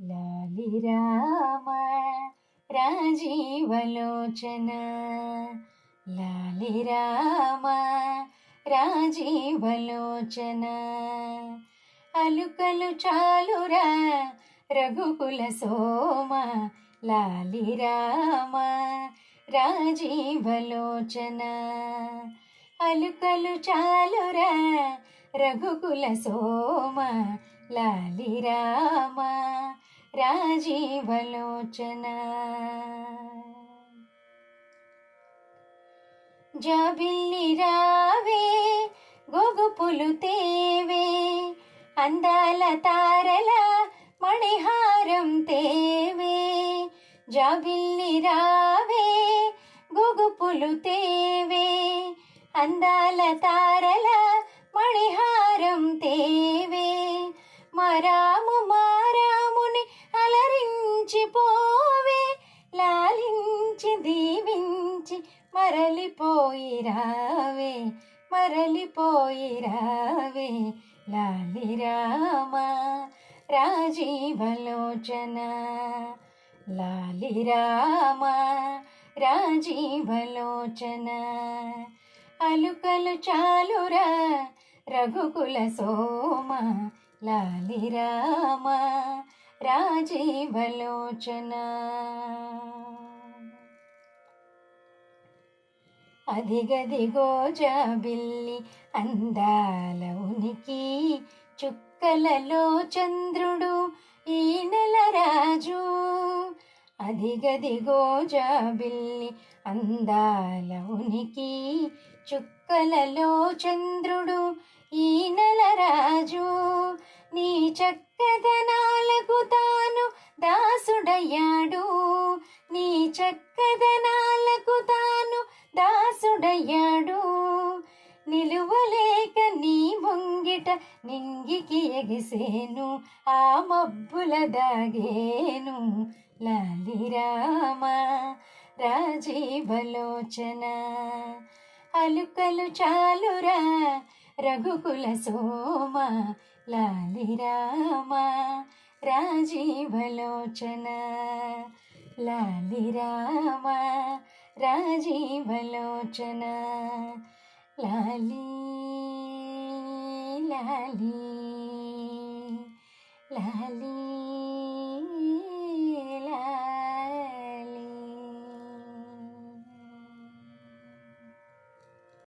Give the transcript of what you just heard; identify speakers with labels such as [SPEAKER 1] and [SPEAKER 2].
[SPEAKER 1] లాలి రామ రాజీవలోచన. లాలి రామ రాజీవలోచన. అలుకలు చాలురా రఘుకుల సోమ. లాలి రామ రాజీవలోచన. అలుకలు చాలురా రఘుకుల సోమ. లాలి రామ రాజీవలోచన. జాబిల్లి రావే గొగుపులు తేవే అందాల తారల మణిహారం తేవే. జాబిల్లి రావే గొగుపులు తేవే అందాల తార మరలిపోయి రావే మరలిపోయి రావే లాలి రామ రాజీవలోచన లాలి రామ రాజీవలోచన. అలుకలు చాలురా రఘుకుల సోమ లాలి రామ రాజీవలోచన. అదిగదిగో జాబిల్లి అందాల ఉనికి చుక్కలలో చంద్రుడు ఈ నెల రాజు. అదిగదిగో జాబిల్లి అందాల ఉనికి చుక్కలలో చంద్రుడు ఈ నెల రాజు. నీ చక్కదనాలకు తాను దాసుడయ్యాడు. నీ చక్కదనాలకు తాను దాసుడయ్యాడు. నిలువలేక నీ ముంగిట నింగికి ఎగిసేను. ఆ మబ్బుల దాగేను. లాలిరామ రాజీవలోచన. అలుకలు చాలురా రఘుకుల సోమ. లాలిరామ రాజీవలోచన. లాలిరామ రాజీవలోచన. లాలీ లాలీ లాలీ.